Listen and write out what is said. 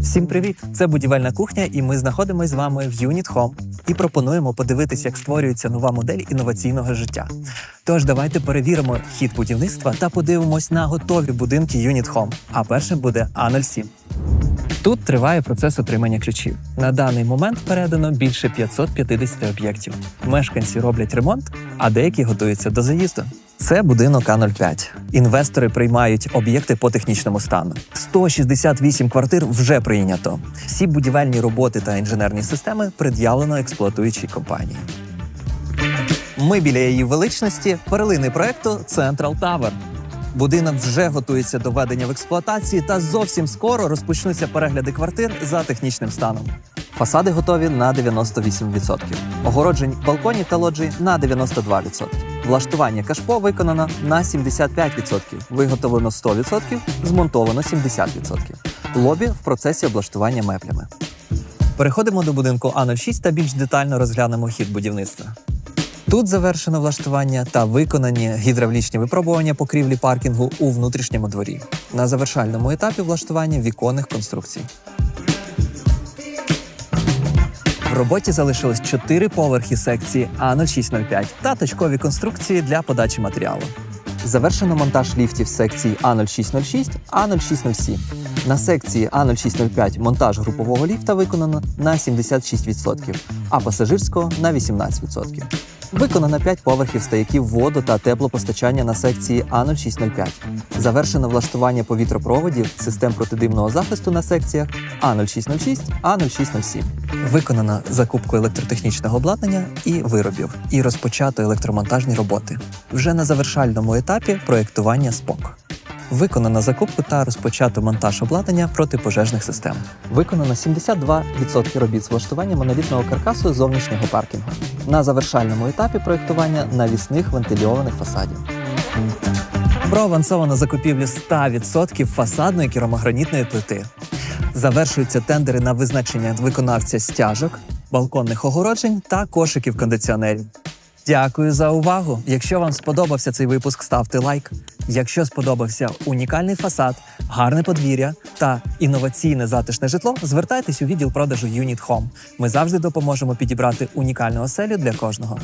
Всім привіт! Це будівельна кухня, і ми знаходимося з вами в Unit Home і пропонуємо подивитися, як створюється нова модель інноваційного життя. Тож давайте перевіримо хід будівництва та подивимось на готові будинки Unit Home. А першим буде А07. Тут триває процес отримання ключів. На даний момент передано більше 550 об'єктів. Мешканці роблять ремонт, а деякі готуються до заїзду. Це будинок А05. Інвестори приймають об'єкти по технічному стану. 168 квартир вже прийнято. Всі будівельні роботи та інженерні системи пред'явлено експлуатуючій компанії. Ми біля її величності перлини проекту Central Tower. Будинок вже готується до введення в експлуатації, та зовсім скоро розпочнуться перегляди квартир за технічним станом. Фасади готові на 98%. Огороджень балконів та лоджій на 92%. Влаштування кашпо виконано на 75%. Виготовлено 100%, змонтовано 70%. Лобі в процесі облаштування меблями. Переходимо до будинку А06 та більш детально розглянемо хід будівництва. Тут завершено влаштування та виконані гідравлічні випробування покрівлі паркінгу у внутрішньому дворі. На завершальному етапі влаштування віконних конструкцій. В роботі залишилось 4 поверхи секції А0605 та точкові конструкції для подачі матеріалу. Завершено монтаж ліфтів секції А0606, А0607. На секції А0605 монтаж групового ліфта виконано на 76%, а пасажирського на 18%. Виконано 5 поверхів стояків воду та теплопостачання на секції А0605. Завершено влаштування повітропроводів, систем протидимного захисту на секціях А0606, А0607. Виконано закупку електротехнічного обладнання і виробів, і розпочато електромонтажні роботи. Вже на завершальному етапі проєктування СПОК. Виконано закупку та розпочато монтаж обладнання протипожежних систем. Виконано 72% робіт з влаштування монолітного каркасу зовнішнього паркінгу. На завершальному етапі проєктування навісних вентильованих фасадів. Проавансовано закупівлю 100% фасадної керамогранітної плити. Завершуються тендери на визначення виконавця стяжок, балконних огороджень та кошиків кондиціонерів. Дякую за увагу. Якщо вам сподобався цей випуск, ставте лайк. Якщо сподобався унікальний фасад, гарне подвір'я та інноваційне затишне житло, звертайтесь у відділ продажу Unit Home. Ми завжди допоможемо підібрати унікальну оселю для кожного.